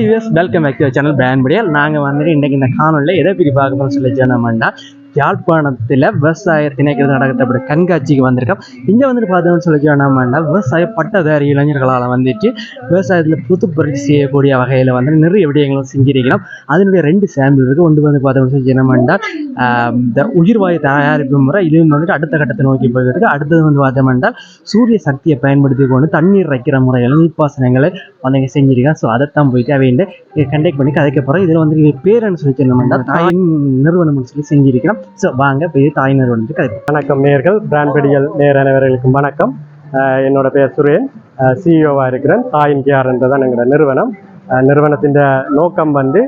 Hello us welcome back to channel brand படியால் நாங்கள் வந்துட்டு இன்றைக்கி இந்த காணொலியில் எதை பிரி பார்க்க போகிறோம் சொல்லி சொன்னோம்னா யாழ்ப்பாணத்தில் விவசாய திணைக்கிறது நடக்கத்தப்பட்ட கண்காட்சிக்கு வந்திருக்கோம். இங்கே வந்துட்டு பார்த்தோம்னு சொல்லி சொன்னோம்னா விவசாய பட்டதாரி இளைஞர்களால் வந்துட்டு விவசாயத்தில் புது பரிசு செய்யக்கூடிய வகையில் வந்து நிறைய விடயங்களும் செஞ்சிருக்கிறோம். அதனுடைய ரெண்டு சாம்பிள் இருக்குது ஒன்று வந்து பார்த்தோம்னு சொல்லி ஆஹ், இந்த உயிர்வாயு தயாரிப்பு முறை இதுவும் வந்துட்டு அடுத்த கட்டத்தை நோக்கி போயிருக்கு அடுத்தது வந்து பார்த்தோம்னா சூரிய சக்தியை பயன்படுத்தி கொண்டு தண்ணீர் வைக்கிற முறைகள் நீர்ப்பாசனங்களை வந்து இங்கே செஞ்சிருக்கேன் ஸோ அதைத்தான் போயிட்டு அவைண்ட கண்டெக்ட் பண்ணி கதைக்க போகிறோம் இதில் வந்து பேருன்னு சொல்லி சொன்னோம்னா தாயின் நிறுவனம்னு சொல்லி செஞ்சிருக்கிறோம். ஸோ வாங்க போய் தாய் நிறுவனத்துக்கு கதை வணக்கம் நேர்கள் பிரான்படியல் நேர் அனைவர்களுக்கும் வணக்கம். என்னோட பேர் சுரேன். சிஇஓவாக இருக்கிறேன். தாயின் கேஆர் என்றதான் எங்களோட நிறுவனம். நிறுவனத்தின் நோக்கம் வந்து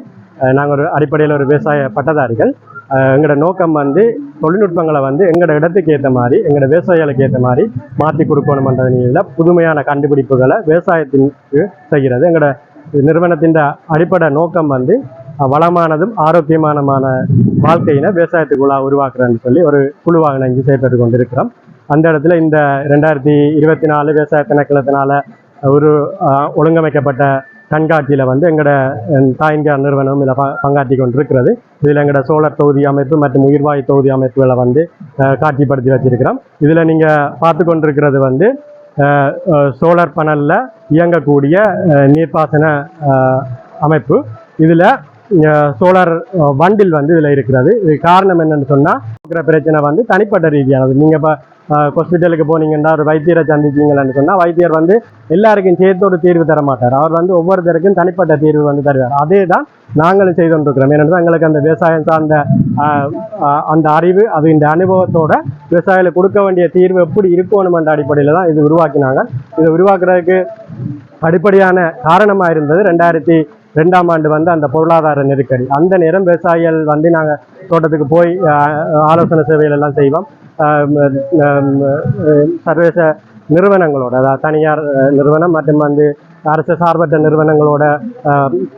நாங்கள் ஒரு அடிப்படையில் ஒரு விவசாய பட்டதாரிகள். எங்களோட நோக்கம் வந்து தொழில்நுட்பங்களை வந்து எங்களோட இடத்துக்கு ஏற்ற மாதிரி எங்களோட விவசாயிகளுக்கு ஏற்ற மாதிரி மாற்றி கொடுக்கணுமன்றதில் புதுமையான கண்டுபிடிப்புகளை விவசாயத்தின் செய்கிறது. எங்களோட நிறுவனத்தின் அடிப்படை நோக்கம் வந்து வளமானதும் ஆரோக்கியமானமான வாழ்க்கையினை விவசாயத்துக்குள்ளா உருவாக்குறேன்னு சொல்லி ஒரு குழுவாக இணைஞ்சு செயல்பட்டு கொண்டிருக்கிறோம். அந்த இடத்துல இந்த ரெண்டாயிரத்தி இருபத்தி நாலு விவசாய திணைக்களத்தினால ஒரு ஒழுங்கமைக்கப்பட்ட கண்காட்சியில் வந்து எங்களோட தாயின்கார் நிறுவனம் இதில் ப பங்காற்றி கொண்டிருக்கிறது. இதில் எங்களோட சோழர் தொகுதி அமைப்பு மற்றும் உயிர்வாயு தொகுதி அமைப்புகளை வந்து காட்சிப்படுத்தி வச்சிருக்கிறோம். இதில் நீங்கள் பார்த்து கொண்டிருக்கிறது வந்து சோலார் பனலில் இயங்கக்கூடிய நீர்ப்பாசன அமைப்பு. இதில் சோலார் வண்டில் வந்து இதில் இருக்கிறது. இது காரணம் என்னன்னு சொன்னால் இருக்கிற பிரச்சனை வந்து தனிப்பட்ட ரீதியானது. நீங்கள் இப்போ ஹாஸ்பிட்டலுக்கு போனீங்கன்னா ஒரு வைத்தியரை சந்திச்சிங்களான்னு சொன்னால் வைத்தியர் வந்து எல்லாருக்கும் சேர்த்து ஒரு தீர்வு தர மாட்டார். அவர் வந்து ஒவ்வொருத்தருக்கும் தனிப்பட்ட தீர்வு வந்து தருவார். அதே தான் நாங்களும் செய்து கொண்டிருக்கிறோம் ஏன்னா எங்களுக்கு அந்த விவசாயம் சார்ந்த அந்த அறிவு அது இந்த அனுபவத்தோட விவசாயிகளுக்கு கொடுக்க வேண்டிய தீர்வு எப்படி இருக்கணுமென்ற அடிப்படையில் தான் இது உருவாக்கினாங்க. இதை உருவாக்குறதுக்கு அடிப்படையான காரணமாக இருந்தது. ரெண்டாயிரத்தி ரெண்டாம் ஆண்டு வந்து அந்த பொருளாதார நெருக்கடி. அந்த நேரம் விவசாயிகள் வந்து நாங்கள் தோட்டத்துக்கு போய் ஆலோசனை சேவைகள் எல்லாம் செய்வோம். சர்வதேச நிறுவனங்களோட அதாவது தனியார் நிறுவனம் மற்றும் வந்து அரசு சார்பற்ற நிறுவனங்களோட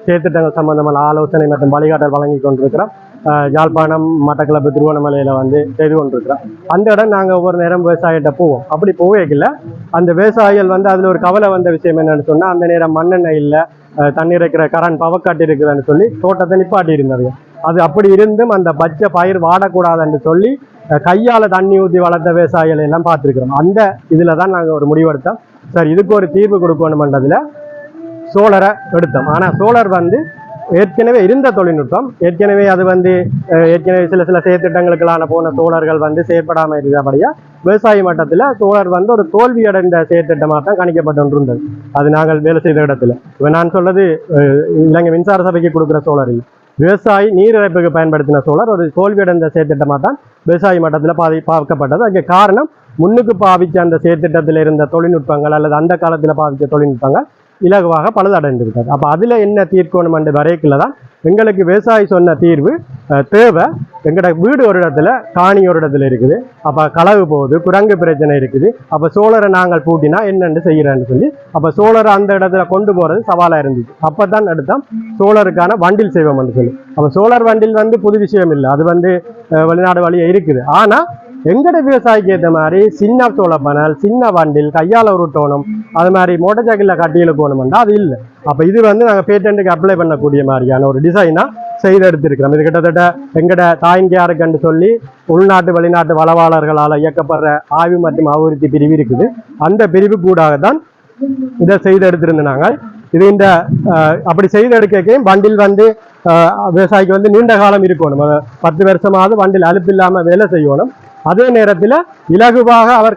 செயற்திட்டங்கள் சம்பந்தமான ஆலோசனை மற்றும் வழிகாட்டல் வழங்கி கொண்டிருக்கிறோம். யாழ்ப்பாணம் மட்டக்களப்பு திருவண்ணாமலையில் வந்து செய்து கொண்டிருக்கிறோம். அந்த இடம் நாங்கள் ஒவ்வொரு நேரம் விவசாயிகிட்ட போவோம். அப்படி போவேக்கில்ல. அந்த விவசாயிகள் வந்து அதில் ஒரு கவலை வந்த விஷயம் என்னென்னு சொன்னால் அந்த நேரம் மண்ணெண்ணெய் இல்லை தண்ணி தண்ணீர் இருக்கிற கரண் பவக்காட்டு இருக்குதுன்னு சொல்லி தோட்டத்தை நிப்பாட்டி இருந்தது அது அப்படி இருந்தும் அந்த பச்சை பயிர் வாடக்கூடாதுன்னு சொல்லி கையால் தண்ணி ஊற்றி வளர்த்த விவசாயிகள் எல்லாம் பார்த்துருக்குறோம். அந்த இதில் தான் நாங்கள் ஒரு முடிவெடுத்தோம். சார் இதுக்கு ஒரு தீர்வு கொடுக்கணுமன்றதில் சோலரை எடுத்தோம். ஆனால் சோழர் வந்து ஏற்கனவே இருந்த தொழில்நுட்பம். ஏற்கனவே அது வந்து ஏற்கனவே சில சில செயற்திட்டங்களுக்கெல்லாம் போன சோழர்கள் வந்து செயற்படாமல் இருக்கிறபடியா விவசாய மட்டத்தில் சோழர் வந்து ஒரு தோல்வி அடைந்த செயற்திட்டமாக தான் கணிக்கப்பட்டு இருந்தது அது நாங்கள் வேலை செய்த இடத்துல. இப்போ நான் சொல்றது இலங்கை மின்சார சபைக்கு கொடுக்குற சோழர் இல்லை விவசாயி நீர் இறைப்புக்கு பயன்படுத்தின சோழர் ஒரு தோல்வியடைந்த செயற்திட்டமாக தான் விவசாய மட்டத்தில் பாதி பார்க்கப்பட்டது. அதுக்கு காரணம் முன்னுக்கு பாவித்த அந்த செயற்திட்டத்தில் இருந்த தொழில்நுட்பங்கள் அல்லது அந்த காலத்தில் பாவித்த தொழில்நுட்பங்கள் இலகுவாக பழுதடைந்திருக்காது அப்போ அதில் என்ன தீர்க்கணும் என்ற வரைக்கில் தான் எங்களுக்கு விவசாயி சொன்ன தீர்வு தேவை. எங்களோட வீடு ஒரு இடத்துல காணி ஒரு இடத்துல இருக்குது. அப்போ களவு போகுது குரங்கு பிரச்சனை இருக்குது. அப்போ சோழரை நாங்கள் பூட்டினா என்னென்னு செய்கிறேன்னு சொல்லி அப்போ சோழரை அந்த இடத்துல கொண்டு போகிறது சவாலாக இருந்துச்சு அப்போ தான் எடுத்தோம் சோழருக்கான வண்டில் செய்வோம்னு சொல்லி. அப்போ சோழர் வண்டில் வந்து புது விஷயம் இல்லை. அது வந்து வெளிநாடு வழியாக இருக்குது. ஆனால் எங்கட விவசாயிக்கு ஏற்ற மாதிரி சின்ன சோள பனல் சின்ன வண்டில் கையால் உருட்டணும். அது மாதிரி மோட்டர் சைக்கிளில் கட்டி அது இல்லை. அப்போ இது வந்து நாங்கள் பேட்டன்ட்டுக்கு அப்ளை பண்ணக்கூடிய மாதிரியான ஒரு டிசைனாக செய்து எடுத்திருக்கிறோம் இது கிட்டத்தட்ட எங்கட தாய்ங்கியாருக்குன்னு சொல்லி உள்நாட்டு வெளிநாட்டு வளவாளர்களால் இயக்கப்படுற ஆய்வு மற்றும் அபிவிருத்தி பிரிவு இருக்குது. அந்த பிரிவு கூடாக தான் இதை செய்து எடுத்திருந்த நாங்கள். இது இந்த அப்படி செய்து எடுக்கையும் வண்டில் வந்து விவசாயிக்கு வந்து நீண்ட காலம் இருக்கணும். பத்து வருஷமாவது வண்டில் அலுப்பு இல்லாமல் வேலை செய்யணும். அதே நேரத்தில் இலகுவாக அவர்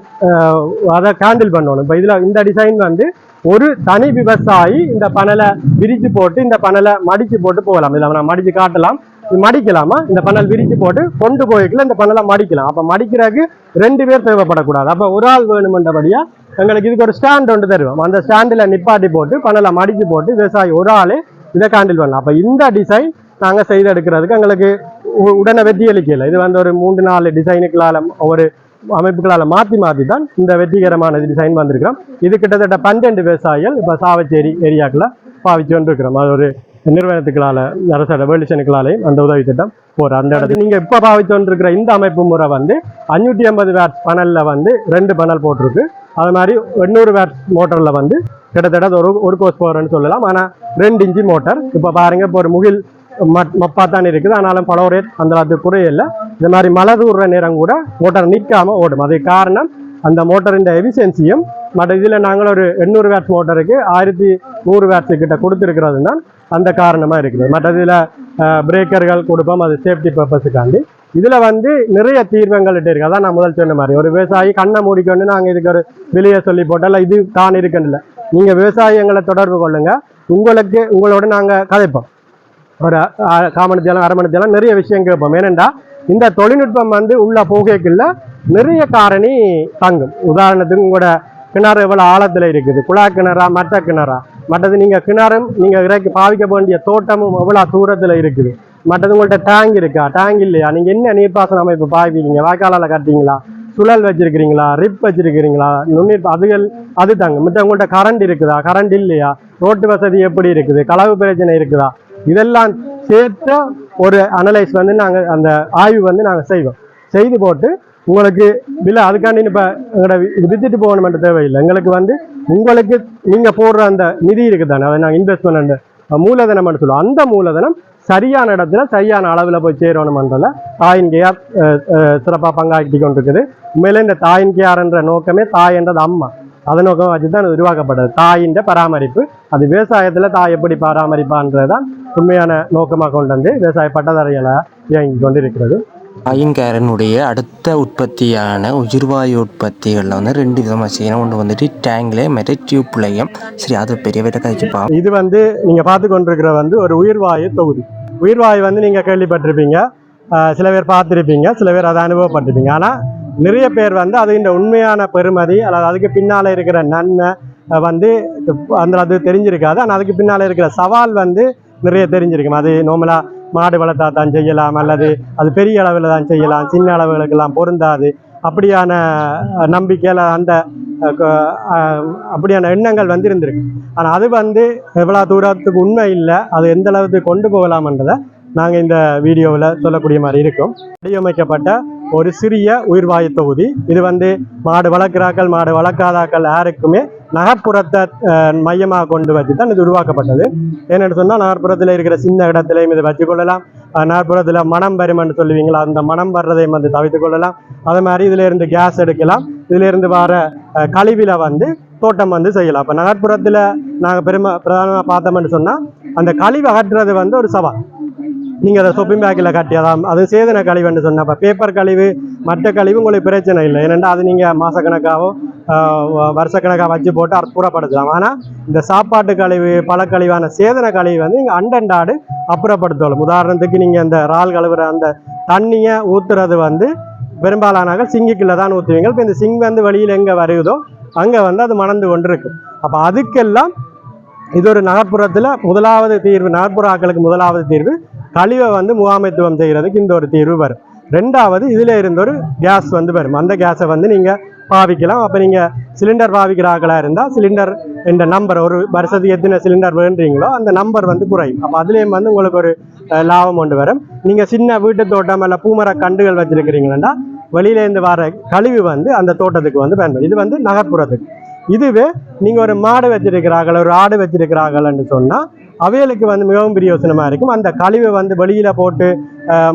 அதை கேண்டில் பண்ணணும். இப்போ இதில் இந்த டிசைன் வந்து ஒரு தனி விவசாயி இந்த பனலை விரித்து போட்டு இந்த பனலை மடித்து போட்டு போகலாம். இதில் நான் மடித்து காட்டலாம். மடிக்கலாமா? இந்த பனல் விரித்து போட்டு கொண்டு போய்க்கல இந்த பனலை மடிக்கலாம். அப்போ மடிக்கிறதுக்கு ரெண்டு பேர் தேவைப்படக்கூடாது. அப்போ ஒரு ஆள் வேணுமென்றபடியாக எங்களுக்கு இதுக்கு ஒரு ஸ்டாண்ட் ஒன்று தருவோம். அந்த ஸ்டாண்டில் நிப்பாட்டி போட்டு பனலை மடித்து போட்டு விவசாயி ஒரு ஆளே இதை கேண்டில் பண்ணலாம். அப்போ இந்த டிசைன் நாங்கள் செய்து எடுக்கிறதுக்கு எங்களுக்கு உடனே வெற்றி அளிக்கல இது வந்து ஒரு மூன்று நாலு டிசைனுக்களால் ஒரு அமைப்புகளால் மாற்றி மாற்றி தான் இந்த வெற்றிகரமான டிசைன் வந்திருக்கிறோம். இது கிட்டத்தட்ட பன்னெண்டு விவசாயிகள் இப்போ சாவச்சேரி ஏரியாக்களில் பாவிச்சு வந்துருக்கிறோம். அது ஒரு நிறுவனத்துக்களால் அரசோட வேலிஷனுக்களாலையும் அந்த உதவி திட்டம் போகிற அந்த இடத்துல. நீங்கள் இப்போ பாவிச்சு வந்துருக்கிற இந்த அமைப்பு முறை வந்து அஞ்சூற்றி ஐம்பது வேட்ஸ் பனலில் வந்து ரெண்டு பனல் போட்டிருக்கு. அது மாதிரி எண்ணூறு வேட்ஸ் மோட்டரில் வந்து கிட்டத்தட்ட ஒரு ஒரு கோஸ் போகிறேன்னு சொல்லலாம். ஆனால் ரெண்டு இன்ச்சு மோட்டார் இப்போ பாருங்கள் இப்போ ஒரு முகில் மட் மப்பா தான் இருக்குது. ஆனாலும் பல ரேட் அந்த அளவுக்கு குறையில்லை இந்த மாதிரி மழை தூர்ற நேரம் கூட மோட்டார் நிற்காமல் ஓடும். அதுக்கு காரணம் அந்த மோட்டரின் எஃபிஷியன்சியும் மற்ற இதில் நாங்கள் ஒரு எண்ணூறு வேட்ஸ் மோட்டருக்கு ஆயிரத்தி நூறு வேட்ஸ் கிட்ட கொடுத்துருக்கிறது தான் அந்த காரணமாக இருக்குது. மற்ற இதில் பிரேக்கர்கள் கொடுப்போம். அது சேஃப்டி பர்பஸுக்காண்டி இதில் வந்து நிறைய தீர்வங்கள்ட்ட இருக்குது அதான் நான் முதல் சொன்ன மாதிரி. ஒரு விவசாயி கண்ணை மூடிக்கொண்டு நாங்கள் இதுக்கு ஒரு வெளியே சொல்லி போட்டால் இது தான் இருக்குன்னு இல்லை நீங்கள் விவசாயங்களை தொடர்பு கொள்ளுங்கள் உங்களுக்கு உங்களோட நாங்கள் கதைப்போம். ஒரு அ- தேலம் அரை தேலம் நிறைய விஷயம் கேட்போம். ஏனென்றா இந்த தொழில்நுட்பம் வந்து உள்ள போகைக்குள்ள நிறைய காரணி தங்கும். உதாரணத்துக்கு உங்களோட கிணறு எவ்வளோ ஆழத்தில் இருக்குது? குழா கிணறா மட்ட கிணறா? மற்றது நீங்கள் கிணறும் நீங்கள் இறக்கி பாவிக்க வேண்டிய தோட்டமும் எவ்வளோ தூரத்தில் இருக்குது? மற்றது உங்கள்கிட்ட டேங்க் இருக்கா? டேங்க் இல்லையா? நீங்கள் என்ன நீர்ப்பாசன அமைப்பு பாய்ப்பீங்க வாய்க்காலால் கட்டுறீங்களா? சுழல் வச்சிருக்கிறீங்களா? ரிப் வச்சிருக்கிறீங்களா? நுண்ணீர் அதுகள் அது தாங்க மற்ற உங்கள்கிட்ட கரண்ட் இருக்குதா? கரண்ட் இல்லையா? ரோட்டு வசதி எப்படி இருக்குது? களவு பிரச்சனை இருக்குதா? இதெல்லாம் சேர்த்த ஒரு அனலைஸ் வந்து நாங்கள் அந்த ஆய்வு வந்து நாங்கள் செய்வோம். செய்து போட்டு உங்களுக்கு இல்லை அதுக்காண்டி இப்போ எங்களோட இது வித்துட்டு போகணுமென்ற தேவையில்லை. எங்களுக்கு வந்து உங்களுக்கு நீங்கள் போடுற அந்த நிதி இருக்குது தானே அதை நாங்கள் இன்வெஸ்ட்மெண்ட் மூலதனம்னு சொல்லுவோம். அந்த மூலதனம் சரியான இடத்துல சரியான அளவில் போய் சேரணுமன்றல தாயின் கேஆர் சிறப்பாக பங்காற்றி கொண்டிருக்குது. உண்மையிலே இந்த தாயின் கேஆர்ன்ற நோக்கமே தாய் என்றது அம்மா. அதை நோக்கம் வச்சு தான் உருவாக்கப்பட்டது. தாயின் பராமரிப்பு. அது விவசாயத்தில் தாய் எப்படி பராமரிப்பான்றது தான் உண்மையான நோக்கமாக கொண்டு வந்து விவசாய பட்டதாரிகளை இயங்கி கொண்டிருக்கிறது. ஐயங்காரனுடைய அடுத்த உற்பத்தியான உயிர்வாயு உற்பத்திகளில் வந்து ரெண்டு விதமாக செய்யணும். ஒன்று வந்துட்டு டேங்க்லேயும் மற்ற டியூப்லையும் சரி அது பெரிய வீட்டை கழிச்சுப்பா இது வந்து நீங்க பார்த்து கொண்டிருக்கிற வந்து ஒரு உயிர்வாயு தொகுதி. உயிர்வாயு வந்து நீங்க கேள்விப்பட்டிருப்பீங்க. சில பேர் பார்த்துருப்பீங்க சில பேர் அதை அனுபவப்பட்டிருப்பீங்க. ஆனா நிறைய பேர் வந்து அது இந்த உண்மையான பெருமதி அல்லது அதுக்கு பின்னால் இருக்கிற நன்மை வந்து அந்த அது தெரிஞ்சிருக்காது. ஆனால் அதுக்கு பின்னால் இருக்கிற சவால் வந்து நிறைய தெரிஞ்சிருக்கும். அது நார்மலா மாடு வளர்த்தா தான் செய்யலாம் அல்லது அது பெரிய அளவில் தான் செய்யலாம் சின்ன அளவுகளுக்கெல்லாம் பொருந்தாது. அப்படியான நம்பிக்கையில் அந்த அப்படியான எண்ணங்கள் வந்து இருந்திருக்கு ஆனால் அது வந்து எவ்வளோ தூரத்துக்கு உண்மை இல்லை அது எந்த அளவுக்கு கொண்டு போகலாம்ன்றதை நாங்கள் இந்த வீடியோவில் சொல்லக்கூடிய மாதிரி இருக்கும். வடிவமைக்கப்பட்ட ஒரு சிறிய உயிர்வாயு தொகுதி. இது வந்து மாடு வளர்க்கிறாக்கள் மாடு வளர்க்காதாக்கள் யாருக்குமே நகர்ப்புறத்தை மையமாக கொண்டு வச்சு தான் இது உருவாக்கப்பட்டது. ஏன்னு சொன்னால் நகர்ப்புறத்தில் இருக்கிற சின்ன இடத்துலையும் இதை வச்சுக்கொள்ளலாம் அஹ் நகர்ப்புறத்தில் மனம் வருமென்னு சொல்லுவீங்களா அந்த மனம் வர்றதையும் வந்து தவித்து கொள்ளலாம். அதே மாதிரி இதுல இருந்து கேஸ் எடுக்கலாம். இதுல இருந்து வர கழிவில் வந்து தோட்டம் வந்து செய்யலாம். இப்போ நகர்ப்புறத்தில் நாங்கள் பெருமை பிரதானமாக பார்த்தோம்னு சொன்னால் அந்த கழிவு அகற்றுறது வந்து ஒரு சவால். நீங்கள் அதை சொப்பிங் பேக்கில் கட்டியதாம் அது சேதன கழிவுன்னு சொன்னால் பேப்பர் கழிவு மற்ற கழிவு உங்களுக்கு பிரச்சனை இல்லை. ஏனென்றால் அது நீங்கள் மாதக்கணக்காகவோ வருஷக்கணக்காக வச்சு போட்டு அற்புறப்படுத்தலாம் ஆனால் இந்த சாப்பாட்டு கழிவு பழக்கழிவான சேதன கழிவு வந்து நீங்கள் அண்டண்டாடு அப்புறப்படுத்தலாம். உதாரணத்துக்கு நீங்கள் இந்த இறால் கழுவுற அந்த தண்ணியை ஊற்றுறது வந்து பெரும்பாலானாக சிங்கிக்குள்ளே தான் ஊற்றுவீங்க இப்போ இந்த சிங் வந்து வெளியில் எங்கே வருகுதோ அங்கே வந்து அது மணந்து கொண்டு இருக்கு அப்போ அதுக்கெல்லாம் இது ஒரு நகர்ப்புறத்தில் முதலாவது தீர்வு நகர்ப்புற ஆக்களுக்கு முதலாவது தீர்வு. கழிவை வந்து முகாமைத்துவம் செய்கிறதுக்கு இந்த ஒரு தீர்வு வரும். ரெண்டாவது இதில் இருந்த ஒரு கேஸ் வந்து வரும். அந்த கேஸை வந்து நீங்கள் பாவிக்கலாம். அப்போ நீங்கள் சிலிண்டர் பாவிக்கிற ஆக்களாக இருந்தால் சிலிண்டர் இந்த நம்பர் ஒரு வருஷத்துக்கு எத்தனை சிலிண்டர் வேண்டுறீங்களோ அந்த நம்பர் வந்து குறையும். அப்போ அதுலேயும் வந்து உங்களுக்கு ஒரு லாபம் கொண்டு வரும். நீங்கள் சின்ன வீட்டு தோட்டம் இல்லை பூமர கண்டுகள் வச்சுருக்கிறீங்களா வெளியிலேருந்து வர கழிவு வந்து அந்த தோட்டத்துக்கு வந்து பயன்படும். இது வந்து நகர்ப்புறத்துக்கு. இதுவே நீங்கள் ஒரு மாடு வச்சிருக்கிறார்கள் ஒரு ஆடு வச்சிருக்கிறார்கள்னு சொன்னால் அவைகளுக்கு வந்து மிகவும் பிரியோசனமாக இருக்கும். அந்த கழிவை வந்து வெளியில் போட்டு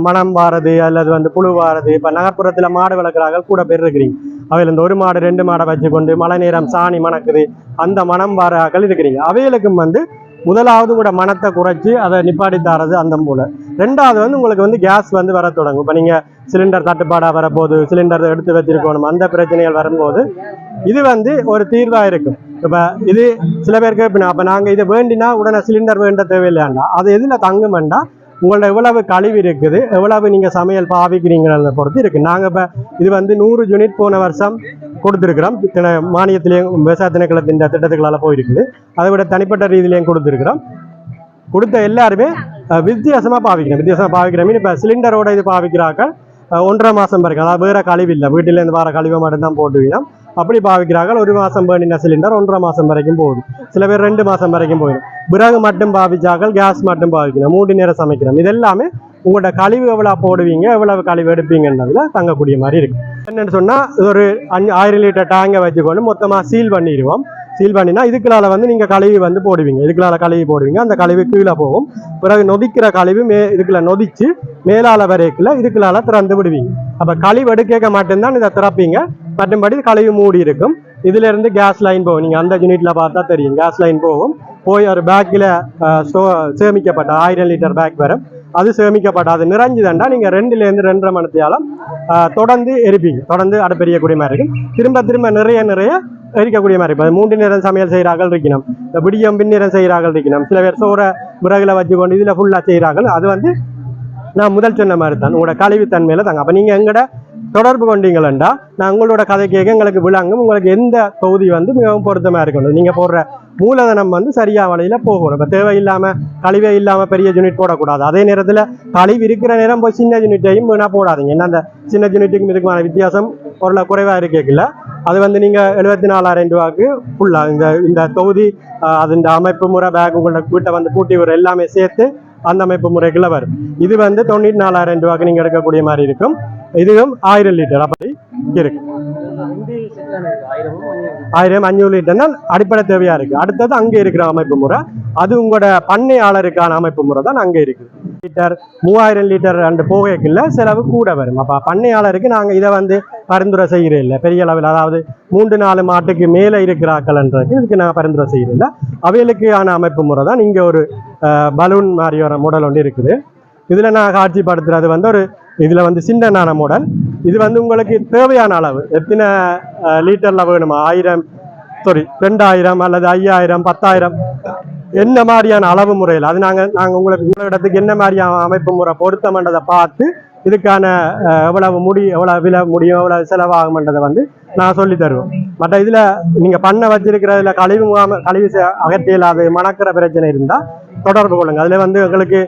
மனம் வாரது அல்லது வந்து புழு வாரது இப்போ நகர்ப்புறத்தில் மாடு வளர்க்குறாங்க கூட பேர் இருக்கிறீங்க. அவையில் இந்த ஒரு மாடு ரெண்டு மாடை வச்சுக்கொண்டு மழை நேரம் சாணி மணக்குது அந்த மனம் வாராக்கள் இருக்கிறீங்க. அவைகளுக்கும் வந்து முதலாவது கூட மனத்தை குறைச்சி அதை நிப்பாட்டி தரது அந்த போல் ரெண்டாவது வந்து உங்களுக்கு வந்து கேஸ் வந்து வர தொடங்கும். இப்போ நீங்கள் சிலிண்டர் தட்டுப்பாடாக வரப்போகுது சிலிண்டர் எடுத்து வச்சிருக்கணும் அந்த பிரச்சனைகள் வரும்போது இது வந்து ஒரு தீர்வாக இருக்கும். இப்போ இது சில பேர் கேட்பேன் அப்போ நாங்கள் இதை வேண்டினா உடனே சிலிண்டர் வேண்ட தேவையில்லையாண்டா? அது எதில் தங்குமெண்டா? உங்களோட எவ்வளவு கழிவு இருக்குது எவ்வளவு நீங்கள் சமையல் பாவிக்கிறீங்கிறத பொறுத்து இருக்குது நாங்கள் இப்போ இது வந்து நூறு யூனிட் போன வருஷம் கொடுத்துருக்குறோம். தின- மானியத்திலையும் விவசாய திணைக்களத்தின் திட்டத்துக்களால் போயிருக்குது. அதை விட தனிப்பட்ட ரீதியிலையும் கொடுத்துருக்குறோம். கொடுத்த எல்லாருமே வித்தியாசமாக வித்தியாசமா பாவிக்கணும். வித்தியாசமா பாவிக்கிற மீன் இப்போ சிலிண்டரோட இது பாவிக்கிறாக்கள் ஒன்றரை மாதம் வரைக்கும் அதாவது வேற கழிவு இல்லை வீட்டிலேருந்து வர கழிவை மட்டும்தான் போட்டுவிடும் அப்படி பாவிக்கிறார்கள் ஒரு மாதம் வேணின சிலிண்டர் ஒன்றரை மாதம் வரைக்கும் போகுது சில பேர் ரெண்டு மாதம் வரைக்கும் போயிடும் பிறகு மட்டும் பாவிச்சாக்கள் கேஸ் மட்டும் பாவிக்கணும் மூன்று நேரம் சமைக்கிறோம் இது எல்லாமே உங்களோட கழிவு எவ்வளோ போடுவீங்க எவ்வளவு கழிவு எடுப்பீங்கன்றதுல தங்கக்கூடிய மாதிரி இருக்கு என்னன்னு சொன்னால் ஒரு அஞ்சு ஆயிரம் லிட்டர் டேங்கை வச்சுக்கொண்டு மொத்தமாக சீல் பண்ணிடுவோம் சீல் பண்ணினா இதுக்குள்ளால வந்து நீங்கள் கழுவி வந்து போடுவீங்க. இதுக்குள்ளால கழுவி போடுவீங்க. அந்த கழிவு கீழே போகும். பிறகு நொதிக்கிற கழிவு மே இதுக்குள்ள நொதிச்சு மேலால வரைக்குள்ள இதுக்குள்ளால திறந்து விடுவீங்க. அப்போ கழிவு எடுக்க மட்டும்தான் இதை திறப்பீங்க. மற்றும்படி கழிவு மூடி இருக்கும். இதுலேருந்து கேஸ் லைன் போகும். நீங்கள் அந்த யூனிட்டில் பார்த்தா தெரியும். கேஸ் லைன் போகும். போய் ஒரு பேக்கில் சேமிக்கப்பட்ட ஆயிரம் லிட்டர் பேக் வரும். அது சேமிக்கப்படாது. நிறைஞ்சுதண்டா நீங்க ரெண்டுலேருந்து ரெண்டரை மணித்தியாலம் தொடர்ந்து எரிப்பீங்க. தொடர்ந்து அடுப்பெரியக்கூடிய மாதிரி இருக்கும். திரும்ப திரும்ப நிறைய நிறைய எரிக்கக்கூடிய மாதிரி இருக்கும். அது மூன்று நேரம் சமையல் செய்கிறார்கள் இருக்கணும். இந்த விடியம் பின்னிறம் செய்கிறார்கள் இருக்கணும். சில பேர் சோற விறகுல வச்சுக்கொண்டு இதில் ஃபுல்லாக செய்கிறார்கள் அது வந்து நான் முதல் சொன்ன மாதிரி தான் உங்களோட கழிவுத்தன்மையில் தாங்க. அப்போ நீங்கள் எங்கட தொடர்பு கொண்டீங்களா நான் உங்களோட கதை கேட்க எங்களுக்கு விளங்கும். உங்களுக்கு எந்த தொகுதி வந்து மிகவும் பொருத்தமா இருக்கணும். நீங்க போடுற மூலதனம் வந்து சரியா வழியில போகணும். இப்ப தேவையில்லாம கழிவே இல்லாம பெரிய யூனிட் போடக்கூடாது. அதே நேரத்துல கழிவு இருக்கிற நேரம் போய் சின்ன யூனிட்டையும் வீணா போடாதீங்க. ஏன்னா அந்த சின்ன யூனிட்டுக்கும் இதுக்குமான வித்தியாசம் பொருளை குறைவா இருக்கல அது வந்து நீங்க எழுபத்தி நாலாயிரம் ரூபாய்க்கு ஃபுல்லா இந்த இந்த தொகுதி அது இந்த அமைப்பு முறை பேக் உங்களோட வீட்டை வந்து கூட்டி வர எல்லாமே சேர்த்து அந்த அமைப்பு முறைக்குள்ள வரும். இது வந்து தொண்ணூற்றி நாலாயிரம் ரூபாய்க்கு நீங்க எடுக்கக்கூடிய மாதிரி இருக்கும். இதுவும் ஆயிரம் லிட்டர் அப்படி இருக்கு. ஆயிரம் அஞ்சூறு லிட்டர்னா அடிப்படை தேவையா இருக்கு. அடுத்தது அங்க இருக்கிற அமைப்பு முறை. அது உங்களோட பண்ணையாளருக்கான அமைப்பு முறை தான் அங்க இருக்கு லிட்டர் மூவாயிரம் லிட்டர் அந்த போகைக்குள்ள செலவு கூட வரும். அப்போ பண்ணையாளருக்கு நாங்கள் இதை வந்து பரிந்துரை செய்கிறேன் இல்லை பெரிய அளவில் அதாவது மூன்று நாலு மாட்டுக்கு மேலே இருக்கிறாக்கள்ன்றதுக்கு இதுக்கு நான் பரிந்துரை செய்கிறேன் இல்லை அவைகளுக்கான அமைப்பு முறை தான் இங்கே ஒரு பலூன் மாதிரி ஒரு மாடல் ஒன்று இருக்குது. இதில் நான் காட்சிப்படுத்துறது வந்து ஒரு இதில் வந்து சின்னனான மாடல் இது வந்து உங்களுக்கு தேவையான அளவு எத்தனை லிட்டரில் வேணுமா? ஆயிரம் சாரி ரெண்டாயிரம் அல்லது ஐயாயிரம் பத்தாயிரம். என்ன மாதிரியான அளவு முறையில்? அது நாங்க நாங்க உங்களுக்கு உங்களோட இடத்துக்கு என்ன மாதிரியான அமைப்பு முறை பொருத்தமன்றதை பார்த்து இதுக்கான எவ்வளவு முடி எவ்வளவு விலை முடியும் எவ்வளவு செலவாகும்ன்றதை வந்து நான் சொல்லி தருவோம். மற்ற இதுல நீங்க பண்ண வச்சிருக்கிறதுல கழிவு முகாம கழிவு செ- அகற்றியல் அது மணக்கிற பிரச்சனை இருந்தா தொடர்பு கொள்ளுங்கள் அதுல வந்து எங்களுக்கு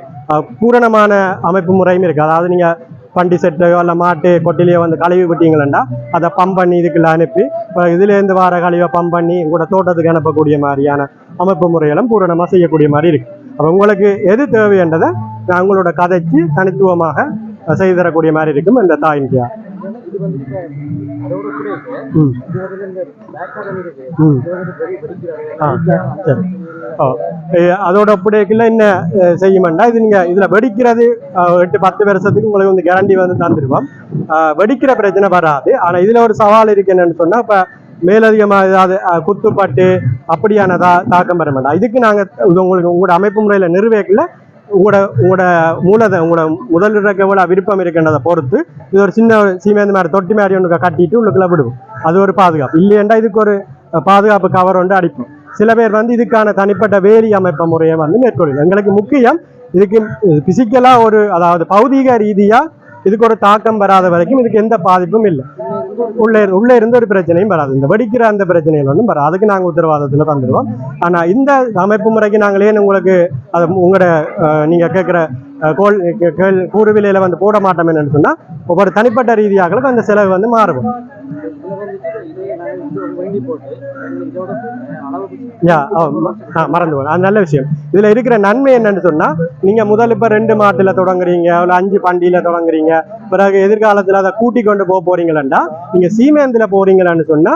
பூரணமான அமைப்பு முறையும் இருக்குது அதாவது நீங்க பண்டி செட்டையோ இல்லை மாட்டு கொட்டிலையோ வந்து கழுவி விட்டீங்களா அதை பம்ப் பண்ணி இதுக்குள்ள அனுப்பி இப்போ இதுலேருந்து வர கழிவை பம்ப் பண்ணி உங்களோட தோட்டத்துக்கு அனுப்பக்கூடிய மாதிரியான அமைப்பு முறைகளும் பூரணமாக செய்யக்கூடிய மாதிரி இருக்கு. அப்போ உங்களுக்கு எது தேவைன்றதை நான் உங்களோட கதைக்கு தனித்துவமாக செய்து தரக்கூடிய மாதிரி இருக்கும் இந்த தாயின் ம். ம். ஆ சரி ஓ ஏ, அதோட ஒப்படைக்குள்ள என்ன செய்யுமெண்டா? இது நீங்க இதுல வெடிக்கிறது எட்டு பத்து வருஷத்துக்கு உங்களுக்கு வந்து கேரண்டி வந்து தந்துருவோம். அஹ், வெடிக்கிற பிரச்சனை வராது. ஆனா இதுல ஒரு சவால் இருக்கு என்னன்னு சொன்னா இப்ப மேலதிகமா ஏதாவது குத்துப்பட்டு அப்படியான தா தாக்கம் வர மாட்டோம் இதுக்கு நாங்க இது உங்களுக்கு உங்களோட அமைப்பு முறையில நிர்வகிக்கல உங்களோட உங்களோட மூலத உங்களோட முதலிடக்கு எவ்வளோ விருப்பம் இருக்கின்றதை பொறுத்து இது ஒரு சின்ன சீமேந்து மாதிரி தொட்டி மாதிரி ஒன்று கட்டிட்டு உள்ளுக்குள்ள விடுவோம். அது ஒரு பாதுகாப்பு. இல்லையண்டா இதுக்கு ஒரு பாதுகாப்பு கவர் ஒன்று அடிப்போம். சில பேர் வந்து இதுக்கான தனிப்பட்ட வேலி அமைப்பு முறையை வந்து மேற்கொள்ளும். எங்களுக்கு முக்கியம் இதுக்கு பிசிக்கலாக ஒரு அதாவது பௌதீக ரீதியாக இதுக்கு ஒரு தாக்கம் வராத வரைக்கும் இதுக்கு எந்த பாதிப்பும் இல்லை. உள்ளே உள்ளே இருந்து ஒரு பிரச்சனையும் வராது. இந்த வெடிக்கிற அந்த பிரச்சனைகள் ஒன்றும் வராது. அதுக்கு நாங்கள் உத்தரவாதத்தில் தந்துடுவோம் ஆனா இந்த அமைப்பு முறைக்கு நாங்களே உங்களுக்கு அது உங்களோட நீங்கள் நீங்க கேட்குற கோல் கேள் கூறு விலையில வந்து போட மாட்டோம் என்னன்னு சொன்னா ஒவ்வொரு தனிப்பட்ட ரீதியாக அந்த செலவு வந்து மாறும். யா ஆ, மறந்து போனேன். அது நல்ல விஷயம். இதுல இருக்கிற நன்மை என்னன்னு சொன்னா நீங்க முதல் இப்ப ரெண்டு மாட்டுல தொடங்குறீங்க இல்லை அஞ்சு பண்டியில தொடங்குறீங்க பிறகு எதிர்காலத்துல அதை கூட்டி கொண்டு போக போறீங்களா நீங்க சீமேந்தில போறீங்களான்னு சொன்னா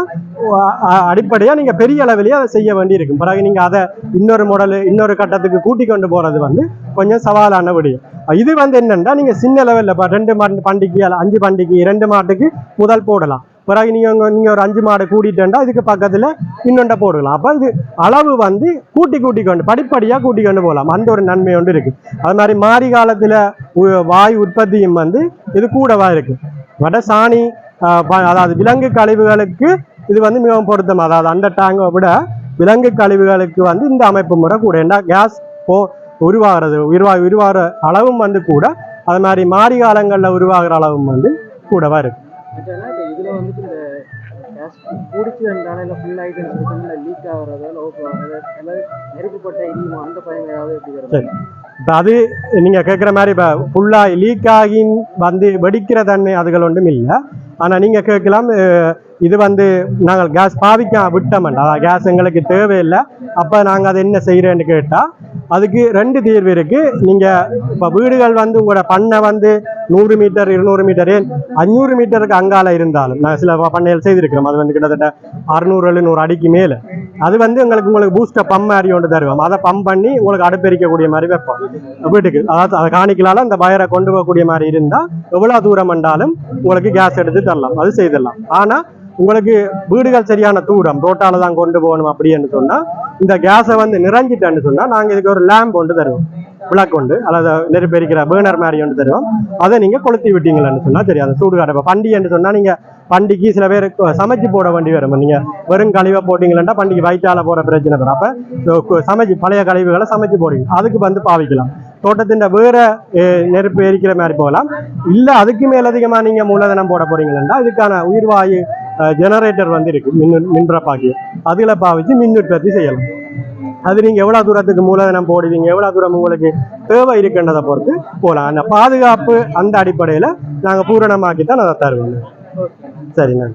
அ- அடிப்படையா நீங்க பெரிய அளவிலேயே அதை செய்ய வேண்டி இருக்கும் பிறகு நீங்க அதை இன்னொரு மாடல் இன்னொரு கட்டத்துக்கு கூட்டி கொண்டு போறது வந்து கொஞ்சம் சவாலான விடியும். இது வந்து என்னன்னா நீங்க சின்ன லெவல்ல இப்போ ரெண்டு மாட்டு பண்டிகை அஞ்சு பண்டிகை இரண்டு மாட்டுக்கு முதல் போடலாம். பிறகு நீங்கள் நீங்கள் ஒரு அஞ்சு மாடு கூட்டிட்டா இதுக்கு பக்கத்தில் இன்னொன்றை போடலாம் அப்போ இது அளவு வந்து கூட்டி கூட்டி கொண்டு படிப்படியாக கூட்டி கொண்டு போகலாம். அந்த ஒரு நன்மை ஒன்று இருக்குது அது மாதிரி மாறி காலத்தில் உ- வாயு உற்பத்தியும் வந்து இது கூடவா இருக்குது வட சாணி அதாவது விலங்கு கழிவுகளுக்கு இது வந்து மிகவும் பொருத்தம். அதாவது அந்த டேங்கை விட விலங்கு கழிவுகளுக்கு வந்து இந்த அமைப்பு முறை கூட. ஏன்னா கேஸ் போ உருவாகிறது உருவா உருவாகிற அளவும் வந்து கூட அது மாதிரி மாறி காலங்களில் உருவாகிற அளவும் வந்து கூடவா இருக்கு. இதுல வந்துட்டு இந்த கேஸ் பிடிச்சி இருந்தாலும் இல்லை ஃபுல் ஆகிட்டு லீக் ஆகிறதோ லோக்கு ஓப்பன் ஆகுறது அல்லது நெருப்பு அந்த பயம் ஏதாவது எப்படி சரி. இப்போ அது நீங்கள் கேட்குற மாதிரி இப்போ ஃபுல்லாக லீக் ஆகி வந்து வெடிக்கிற தன்மை அதுகள் ஒன்றும் இல்லை. ஆனால் நீங்கள் கேட்கலாம் இது வந்து நாங்கள் கேஸ் பாவிக்க விட்டோம்டா கேஸ் எங்களுக்கு தேவையில்லை. அப்போ நாங்கள் அதை என்ன செய்கிறேன்னு கேட்டால் அதுக்கு ரெண்டு தீர்வு இருக்கு. நீங்க இப்ப வீடுகள் வந்து உங்களோட பண்ணை வந்து நூறு மீட்டர் இருநூறு மீட்டர் ஏன் அஞ்சூறு மீட்டருக்கு அங்கால இருந்தாலும் நான் சில பண்ணைகள் செய்திருக்கிறோம். அது வந்து கிட்டத்தட்ட அறுநூறு எழுநூறு அடிக்கு மேல. அது வந்து உங்களுக்கு உங்களுக்கு பூஸ்டர் பம்ப் மாதிரி ஒன்று தருவோம். அதை பம்ப் பண்ணி உங்களுக்கு அடுப்பெரிக்கக்கூடிய மாதிரி வைப்போம். வீட்டுக்கு அதாவது அதை காணிக்கலால அந்த வயரை கொண்டு போகக்கூடிய மாதிரி இருந்தா எவ்வளவு தூரம் வந்தாலும் உங்களுக்கு கேஸ் எடுத்து தரலாம். அது செய்திடலாம். ஆனா உங்களுக்கு வீடுகள் சரியான தூரம் ரோட்டால தான் கொண்டு போகணும் அப்படின்னு சொன்னா இந்த கேஸை வந்து நிறைஞ்சிட்டேன்னு சொன்னா நாங்க இதுக்கு ஒரு லேம்ப் கொண்டு தருவோம். விளக்கு கொண்டு அல்லது நெருப்பெரிக்கிற பேர்னர் மாதிரி ஒன்று தருவோம். அதை நீங்க கொளுத்தி விட்டீங்களான்னு சொன்னா சரி அந்த சூடு இப்போ பண்டிகைன்னு சொன்னா நீங்க பண்டிகை சில பேர் சமைச்சு போட வேண்டி வரும். நீங்க வெறும் கழிவை போட்டீங்களா பண்டிகை வயிற்றால போற பிரச்சனை வரும். அப்போ சமைச்சு பழைய கழிவுகளை சமைச்சு போடுவீங்க. அதுக்கு வந்து பாவிக்கலாம். தோட்டத்தின் வேற நெருப்பு எரிக்கிற மாதிரி போகலாம். இல்லை அதுக்கு மேலே அதிகமாக நீங்கள் மூலதனம் போட போறீங்களா இதுக்கான உயிர்வாயு ஜெனரேட்டர் வந்து இருக்கு மின் மின்பிறப்பாக்கி அதுல பாவிச்சு மின் உற்பத்தி செய்யலாம். அது நீங்க எவ்வளவு தூரத்துக்கு மூலதனம் போடுவீங்க எவ்வளவு தூரம் உங்களுக்கு தேவை இருக்கின்றதை பொறுத்து போகலாம் அந்த பாதுகாப்பு அந்த அடிப்படையில நாங்க பூரணமாக்கி தான் அதை தருவோம். சரிங்க